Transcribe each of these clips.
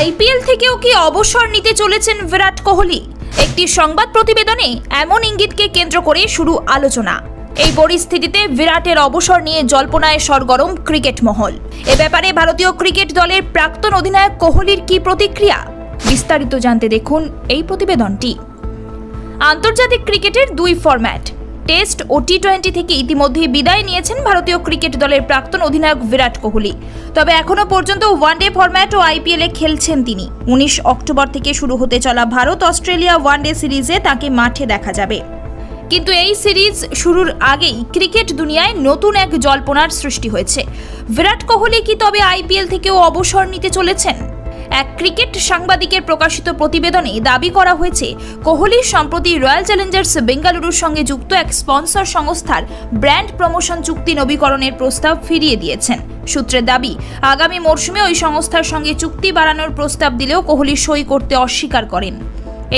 IPL থেকেও কি অবসর নিতে চলেছেন বিরাট কোহলি? একটি সংবাদ প্রতিবেদনে এমন ইঙ্গিতকে কেন্দ্র করে শুরু আলোচনা। এই পরিস্থিতিতে বিরাটের অবসর নিয়ে জল্পনায় সরগরম ক্রিকেট মহল। এ ব্যাপারে ভারতীয় ক্রিকেট দলের প্রাক্তন অধিনায়ক কোহলির কি প্রতিক্রিয়া? বিস্তারিত জানতে দেখুন এই প্রতিবেদনটি। আন্তর্জাতিক ক্রিকেটের দুই ফরম্যাট। টেস্ট ও টি টোয়েন্টি থেকে ইতিমধ্যেই বিদায় নিয়েছেন ভারতীয় ক্রিকেট দলের প্রাক্তন অধিনায়ক বিরাট কোহলি। তবে এখনও পর্যন্ত ওয়ানডে ফরম্যাট ও আইপিএলে খেলছেন তিনি। উনিশ অক্টোবর থেকে শুরু হতে চলা ভারত অস্ট্রেলিয়া ওয়ানডে সিরিজে তাকে মাঠে দেখা যাবে। কিন্তু এই সিরিজ শুরুর আগেই ক্রিকেট দুনিয়ায় নতুন এক জল্পনার সৃষ্টি হয়েছে। বিরাট কোহলি কি তবে আইপিএল থেকেও অবসর নিতে চলেছেন? এক ক্রিকেট সাংবাদিকের প্রকাশিত প্রতিবেদনে দাবি করা হয়েছে, কোহলি সম্প্রতি রয়্যাল চ্যালেঞ্জার্স বেঙ্গালুরুর সঙ্গে যুক্ত এক স্পন্সর সংস্থার ব্র্যান্ড প্রমোশন চুক্তি নবীকরণের প্রস্তাব ফিরিয়ে দিয়েছেন। সূত্রের দাবি, আগামী মরশুমে ওই সংস্থার সঙ্গে চুক্তি বাড়ানোর প্রস্তাব দিলেও কোহলি সই করতে অস্বীকার করেন।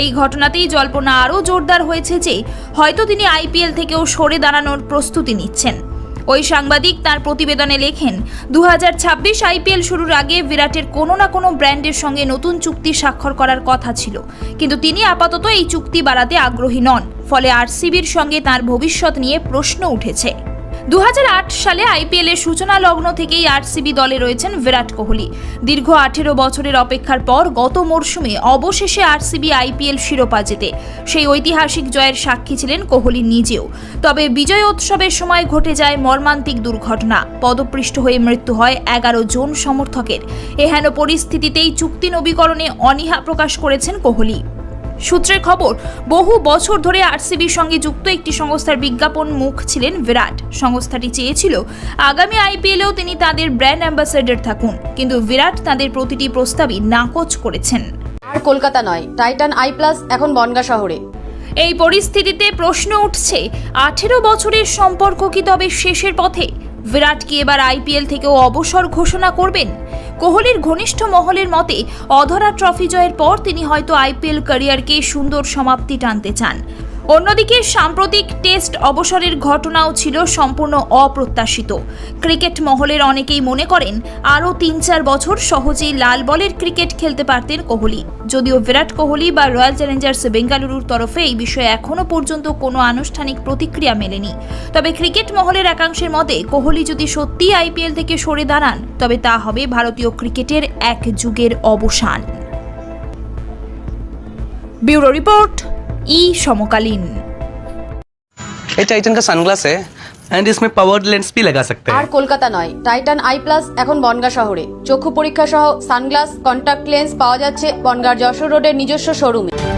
এই ঘটনাতেই জল্পনা আরও জোরদার হয়েছে যে, হয়তো তিনি আইপিএল থেকেও সরে দাঁড়ানোর প্রস্তুতি নিচ্ছেন। ওই সাংবাদিক তার প্রতিবেদনে লেখেন দু হাজার ছাব্বিশ আইপিএল শুরুর আগে বিরাটের কোনো না কোনো ব্র্যান্ডের সঙ্গে নতুন চুক্তি স্বাক্ষর করার কথা ছিল। কিন্তু তিনি আপাতত এই চুক্তি বাড়াতে আগ্রহী নন। ফলে আরসিবির সঙ্গে তার ভবিষ্যৎ নিয়ে প্রশ্ন উঠেছে। দু হাজার আট সালে আইপিএল এর সূচনা লগ্ন থেকেই আরসিবি দলে রয়েছেন বিরাট কোহলি। দীর্ঘ আঠেরো বছরের অপেক্ষার পর গত মরশুমে অবশেষে আরসিবি আইপিএল শিরোপা জেতে। সেই ঐতিহাসিক জয়ের সাক্ষী ছিলেন কোহলি নিজেও। তবে বিজয় উৎসবের সময় ঘটে যায় মর্মান্তিক দুর্ঘটনা। পদপৃষ্ঠ হয়ে মৃত্যু হয় এগারো জন সমর্থকের। এহেন পরিস্থিতিতেই চুক্তি নবীকরণে অনীহা প্রকাশ করেছেন কোহলি। সূত্রের খবর বহু বছর ধরে আরসিবির সঙ্গে যুক্ত একটি সংস্থার বিজ্ঞাপন মুখ ছিলেন বিরাট। সংস্থাটি চেয়েছিল আগামী আইপিএলেও তিনি তাদের ব্র্যান্ড অ্যাম্বাসেডর থাকুন। কিন্তু বিরাট তাদের প্রতিটি প্রস্তাবই নাকচ করেছেন। আর কলকাতা নয় টাইটান আই প্লাস এখন বনগা শহরে। এই পরিস্থিতিতে প্রশ্ন উঠছে আঠেরো বছরের সম্পর্ক কি তবে শেষের পথে? বিরাট কি এবার আইপিএল থেকেও অবসর ঘোষণা করবেন? কোহলির ঘনিষ্ঠ মহলের মতে, অধরা ট্রফি জয়ের পর তিনি হয়তো আইপিএল ক্যারিয়ারকে সুন্দর সমাপ্তি টানতে চান। অন্যদিকে সাম্প্রতিক টেস্ট অবসরের ঘটনাও ছিল সম্পূর্ণ অপ্রত্যাশিত। ক্রিকেট মহলের অনেকেই মনে করেন, আরও তিন চার বছর সহজেই লাল বলের ক্রিকেট খেলতে পারতেন কোহলি। যদিও বিরাট কোহলি বা রয়্যাল চ্যালেঞ্জার্স বেঙ্গালুরুর তরফে এই বিষয়ে এখনও পর্যন্ত কোনো আনুষ্ঠানিক প্রতিক্রিয়া মেলেনি। তবে ক্রিকেট মহলের একাংশের মতে, কোহলি যদি সত্যিই আইপিএল থেকে সরে দাঁড়ান, তবে তা হবে ভারতীয় ক্রিকেটের এক যুগের অবসান। ব্যুরো রিপোর্ট ই সমকালীন ये टाइटन का सनग्लास है एंड इसमें पावर लेंस भी लगा सकते আর हैं কলকাতা নয় টাইটান আই প্লাস এখন বনগা শহরে চক্ষু পরীক্ষা সহ সানগ্লাস কন্টাক্ট লেন্স পাওয়া যাচ্ছে বনগার যশোর রোডের নিজস্ব শোরুমে